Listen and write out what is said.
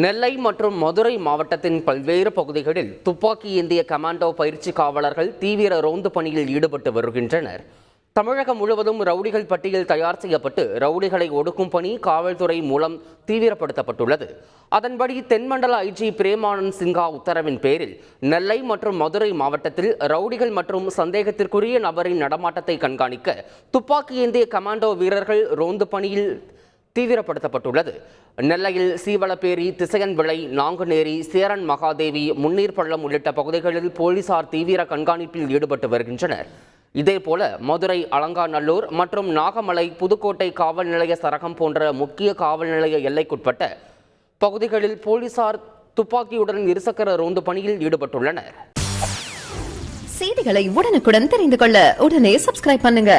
நெல்லை மற்றும் மதுரை மாவட்டத்தின் பல்வேறு பகுதிகளில் துப்பாக்கி ஏந்திய கமாண்டோ பயிற்சி காவலர்கள் தீவிர ரோந்து பணியில் ஈடுபட்டு வருகின்றனர். தமிழகம் முழுவதும் ரவுடிகள் பட்டியல் தயார் செய்யப்பட்டு ரவுடிகளை ஒடுக்கும் பணி காவல்துறை மூலம் தீவிரப்படுத்தப்பட்டுள்ளது. அதன்படி தென்மண்டல ஐஜி பிரேமானந்த் சிங்கா உத்தரவின் பேரில் நெல்லை மற்றும் மதுரை மாவட்டத்தில் ரவுடிகள் மற்றும் சந்தேகத்திற்குரிய நபரின் நடமாட்டத்தை கண்காணிக்க துப்பாக்கி ஏந்திய கமாண்டோ வீரர்கள் ரோந்து பணியில் தீவிரப்படுத்தப்பட்டுள்ளது. நெல்லையில் சீவலப்பேரி திசையன்விளை நாங்குநேரி சேரன் மகாதேவி முன்னீர் பள்ளம் உள்ளிட்ட பகுதிகளில் போலீசார் தீவிர கண்காணிப்பில் ஈடுபட்டு வருகின்றனர். இதேபோல மதுரை அலங்காநல்லூர் மற்றும் நாகமலை புதுக்கோட்டை காவல் நிலைய சரகம் போன்ற முக்கிய காவல் நிலைய எல்லைக்குட்பட்ட பகுதிகளில் போலீசார் துப்பாக்கியுடன் இருசக்கர ரோந்து பணியில் ஈடுபட்டுள்ளனர். செய்திகளை உடனுக்குடன் தெரிந்து கொள்ள உடனே சப்ஸ்கிரைப் பண்ணுங்க.